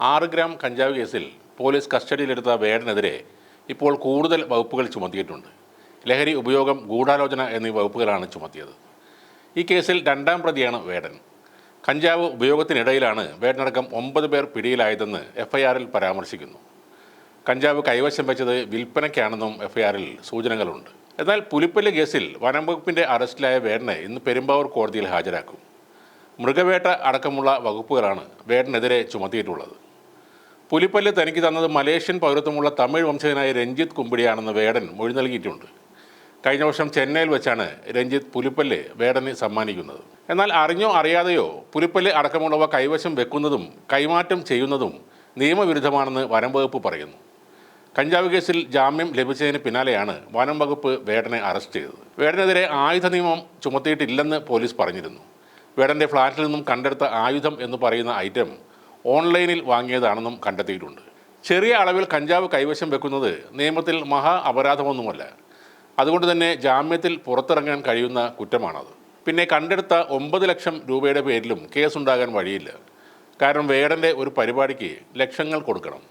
ആറ് ഗ്രാം കഞ്ചാവ് കേസിൽ പോലീസ് കസ്റ്റഡിയിലെടുത്ത വേടനെതിരെ ഇപ്പോൾ കൂടുതൽ വകുപ്പുകൾ ചുമത്തിയിട്ടുണ്ട്. ലഹരി ഉപയോഗം ഗൂഢാലോചന എന്നീ വകുപ്പുകളാണ് ചുമത്തിയത്. ഈ കേസിൽ രണ്ടാം പ്രതിയാണ് വേടൻ. കഞ്ചാവ് ഉപയോഗത്തിനിടയിലാണ് വേടനടക്കം ഒമ്പത് പേർ പിടിയിലായതെന്ന് എഫ്ഐആറിൽ പരാമർശിക്കുന്നു. കഞ്ചാവ് കൈവശം വെച്ചത് വിൽപ്പനയ്ക്കാണെന്നും എഫ്ഐആറിൽ സൂചനകളുണ്ട്. എന്നാൽ പുലിപ്പല്ല് കേസിൽ വനം വകുപ്പിന്റെ അറസ്റ്റിലായ വേടനെ ഇന്ന് പെരുമ്പാവൂർ കോടതിയിൽ ഹാജരാക്കും. മൃഗവേട്ട അടക്കമുള്ള വകുപ്പുകളാണ് വേടനെതിരെ ചുമത്തിയിട്ടുള്ളത്. പുലിപ്പല്ല് തനിക്ക് തന്നത് മലേഷ്യൻ പൗരത്വമുള്ള തമിഴ് വംശജനായ രഞ്ജിത്ത് കുമ്പിടിയാണെന്ന് വേടൻ മൊഴി നൽകിയിട്ടുണ്ട്. കഴിഞ്ഞ വർഷം ചെന്നൈയിൽ വെച്ചാണ് രഞ്ജിത്ത് പുലിപ്പല്ല് വേടന് സമ്മാനിക്കുന്നത്. എന്നാൽ അറിഞ്ഞോ അറിയാതെയോ പുലിപ്പല്ല് അടക്കമുള്ളവ കൈവശം വെക്കുന്നതും കൈമാറ്റം ചെയ്യുന്നതും നിയമവിരുദ്ധമാണെന്ന് വനം വകുപ്പ് പറയുന്നു. കഞ്ചാവ് കേസിൽ ജാമ്യം ലഭിച്ചതിന് പിന്നാലെയാണ് വനം വകുപ്പ് വേടനെ അറസ്റ്റ് ചെയ്തത്. വേടനെതിരെ ആയുധ നിയമം ചുമത്തിയിട്ടില്ലെന്ന് പോലീസ് പറഞ്ഞിരുന്നു. വേടന്റെ ഫ്ളാറ്റിൽ നിന്നും കണ്ടെടുത്ത ആയുധം എന്ന് പറയുന്ന ഐറ്റം ഓൺലൈനിൽ വാങ്ങിയതാണെന്നും കണ്ടെത്തിയിട്ടുണ്ട്. ചെറിയ അളവിൽ കഞ്ചാവ് കൈവശം വെക്കുന്നത് നിയമത്തിൽ മഹാ അപരാധമൊന്നുമല്ല. അതുകൊണ്ട് തന്നെ ജാമ്യത്തിൽ പുറത്തിറങ്ങാൻ കഴിയുന്ന കുറ്റമാണത്. പിന്നെ കണ്ടെടുത്ത ഒമ്പത് ലക്ഷം രൂപയുടെ പേരിലും കേസുണ്ടാകാൻ വഴിയില്ല. കാരണം വേടന്റെ ഒരു പരിപാടിക്ക് ലക്ഷങ്ങൾ കൊടുക്കണം.